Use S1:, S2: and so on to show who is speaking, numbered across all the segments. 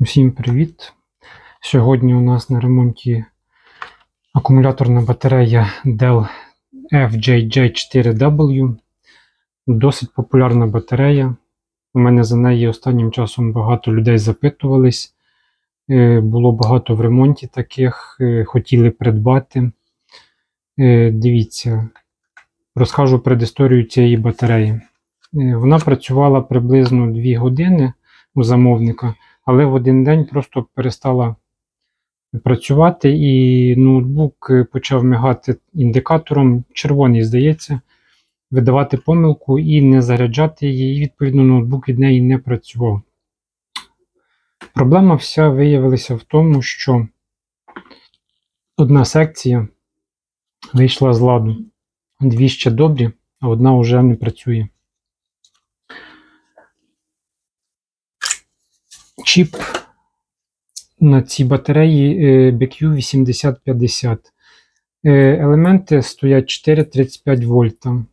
S1: Усім привіт! Сьогодні у нас на ремонті акумуляторна батарея Dell FJJ4W. Досить популярна батарея. У мене за неї останнім часом багато людей запитувались. Е, Було багато в ремонті таких, е, хотіли придбати. Е, Дивіться, розкажу предісторію цієї батареї. Вона працювала приблизно 2 години у замовника але в один день просто перестала працювати, і ноутбук почав мигати індикатором, червоний, здається, видавати помилку і не заряджати її, і відповідно ноутбук від неї не працював. Проблема вся виявилася в тому, що одна секція вийшла з ладу. Дві ще добрі, а одна вже не працює. Чіп на цій батареї е, BQ8050. Е, Елементи стоять 4,35 вольта.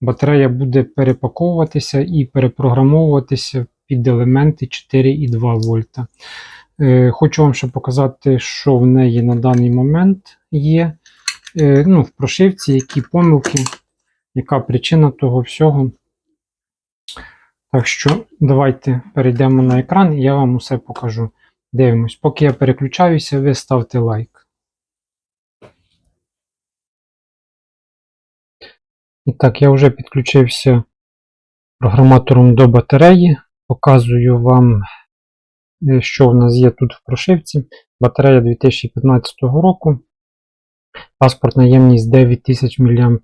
S1: Батарея буде перепаковуватися і перепрограмовуватися під елементи 4,2 вольта. Е, Хочу вам ще показати, що в неї на даний момент є. Ну, В прошивці, які помилки, яка причина того всього. Так що давайте перейдемо на екран і я вам усе покажу. Дивимось. Поки я переключаюся, ви ставте лайк. І так, я вже підключився програматором до батареї. Показую вам, е, що в нас є тут в прошивці. Батарея 2015 року. Паспортна ємність 9000 мАч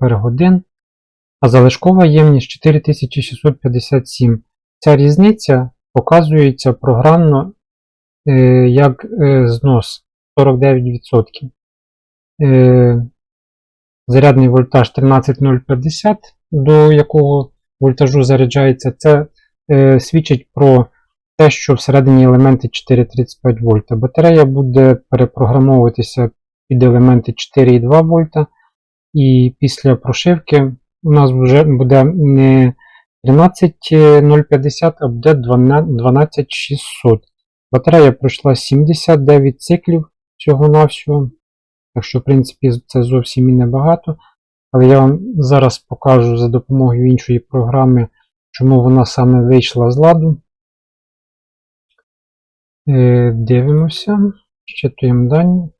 S1: а залишкова ємність 4657. Ця різниця показується програмно е, як е, знос 49%. Е, зарядний вольтаж 13050, до якого вольтажу заряджається, це свідчить про те, що всередині елементи 4,35 вольта. Батарея буде перепрограмовуватися під елементи 4,2 вольта, і після прошивки у нас вже буде не 13050, а буде 12600. Батарея пройшла 79 циклів всього-навсього. Так що, в принципі, це зовсім і небагато. Але я вам зараз покажу за допомогою іншої програми, чому вона саме вийшла з ладу. Е, Дивимося, щитуємо дані.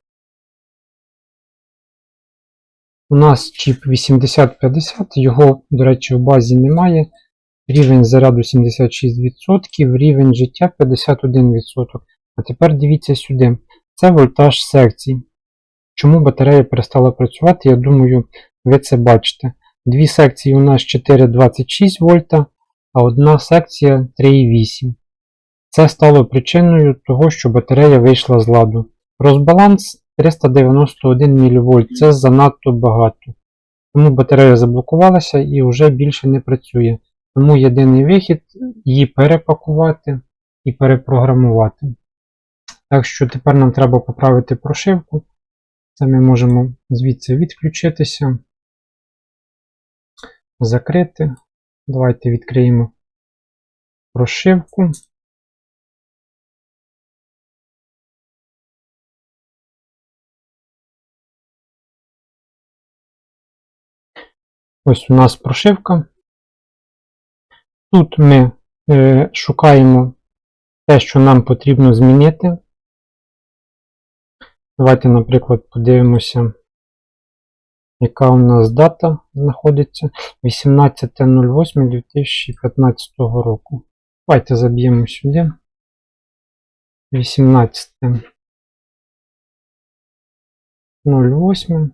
S1: У нас чіп 8050, його, до речі, в базі немає. Рівень заряду 76%, рівень життя 51%. А тепер дивіться сюди. Це вольтаж секцій. Чому батарея перестала працювати, я думаю, ви це бачите. Дві секції у нас 4,26 вольта, а одна секція 3,8. Це стало причиною того, що батарея вийшла з ладу. Розбаланс 391 мВ це занадто багато. Тому батарея заблокувалася і вже більше не працює. Тому єдиний вихід її перепакувати і перепрограмувати. Так що тепер нам треба поправити прошивку. Це ми можемо звідси відключитися, закрити. Давайте відкриємо прошивку. Ось у нас прошивка. Тут ми е, шукаємо те, що нам потрібно змінити. Давайте, наприклад, подивимося, яка у нас дата знаходиться 18.08.2015 року. Давайте заб'ємо сюди. 18.08.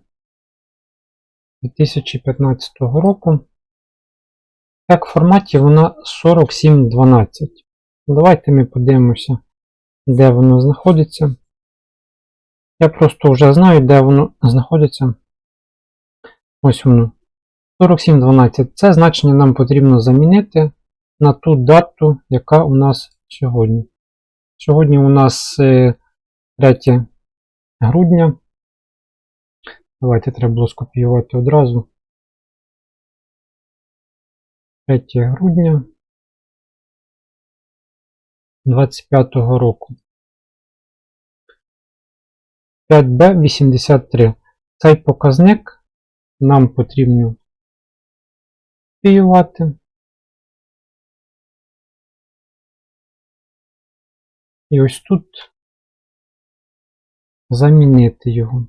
S1: 2015 року. Так, в форматі вона 4712. Давайте ми подивимося, де воно знаходиться. Я просто вже знаю, де воно знаходиться. Ось воно. 4712. Це значення нам потрібно замінити на ту дату, яка у нас сьогодні. Сьогодні у нас 3 грудня. Давайте треба було скопіювати одразу. 3 грудня 25-го року. 5B83. Цей показник нам потрібно копіювати. І ось тут замінити його.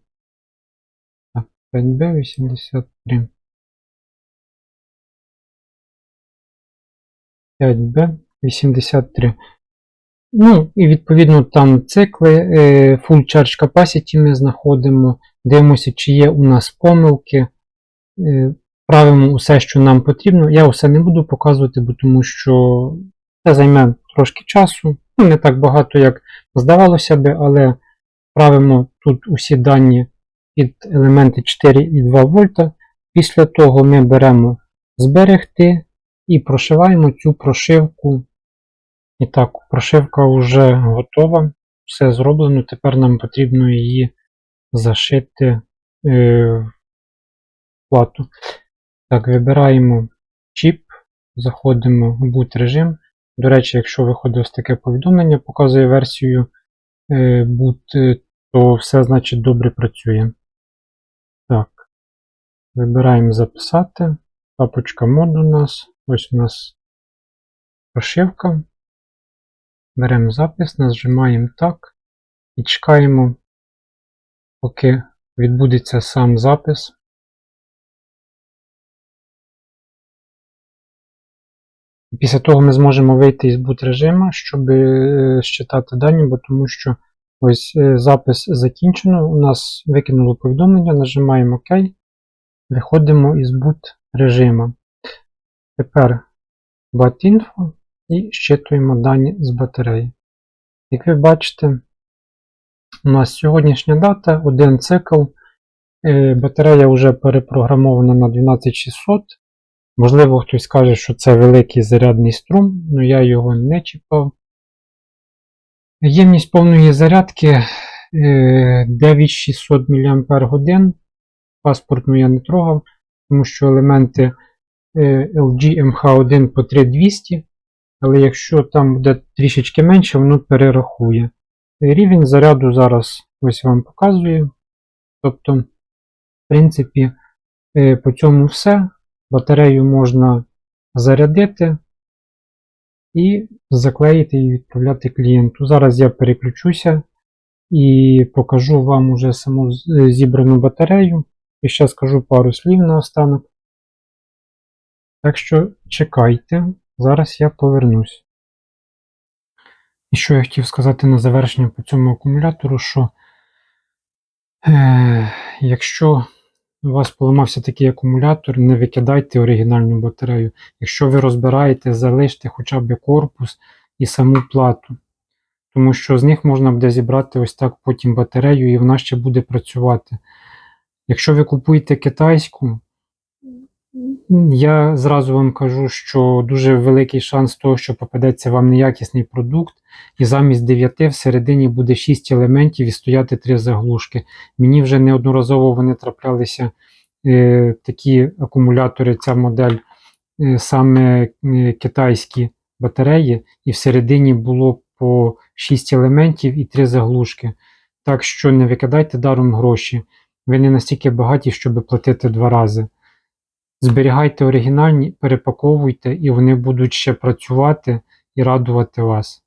S1: Так, 5B83. 5B83. Ну, і відповідно там цикли е, Full Charge Capacity ми знаходимо, дивимося, чи є у нас помилки, е, правимо усе, що нам потрібно. Я усе не буду показувати, бо тому що це займе трошки часу. Ну, не так багато, як здавалося би, але правимо тут усі дані під елементи 4,2 вольта. Після того ми беремо зберегти і прошиваємо цю прошивку. І так, прошивка вже готова, все зроблено. Тепер нам потрібно її зашити е, в плату. Так, вибираємо чіп, заходимо в boot режим. До речі, якщо виходить ось таке повідомлення, показує версію boot, е, то все значить добре працює. Вибираємо записати. Папочка мод у нас. Ось у нас прошивка. Беремо запис, нажимаємо так і чекаємо, поки відбудеться сам запис. Після того ми зможемо вийти із boot режиму, щоб е, считати дані, бо тому що ось е, запис закінчено. У нас викинуло повідомлення, нажимаємо ОК, виходимо із boot режиму. Тепер BAT-Info і щитуємо дані з батареї. Як ви бачите, у нас сьогоднішня дата, один цикл. Е, Батарея вже перепрограмована на 12600. Можливо, хтось скаже, що це великий зарядний струм, але я його не чіпав. Ємність повної зарядки е, 9600 мАч. Паспортну я не трогав, тому що елементи е, LG MH1 по 3200. Але якщо там буде трішечки менше, воно перерахує. Рівень заряду зараз ось вам показую. Тобто, в принципі, е, по цьому все. Батарею можна зарядити і заклеїти і відправляти клієнту. Зараз я переключуся і покажу вам уже саму зібрану батарею. І ще скажу пару слів наостанок. Так що чекайте, зараз я повернусь. І що я хотів сказати на завершення по цьому акумулятору, що е, якщо у вас поламався такий акумулятор, не викидайте оригінальну батарею. Якщо ви розбираєте, залиште хоча б корпус і саму плату. Тому що з них можна буде зібрати ось так потім батарею, і вона ще буде працювати. Якщо ви купуєте китайську, я зразу вам кажу, що дуже великий шанс того, що попадеться вам неякісний продукт, і замість 9 всередині буде 6 елементів і стояти 3 заглушки. Мені вже неодноразово вони траплялися е, такі акумулятори, ця модель, е, саме е, китайські батареї, і всередині було по 6 елементів і 3 заглушки. Так що не викидайте даром гроші. Ви не настільки багаті, щоб платити два рази. Зберігайте оригінальні, перепаковуйте, і вони будуть ще працювати і радувати вас.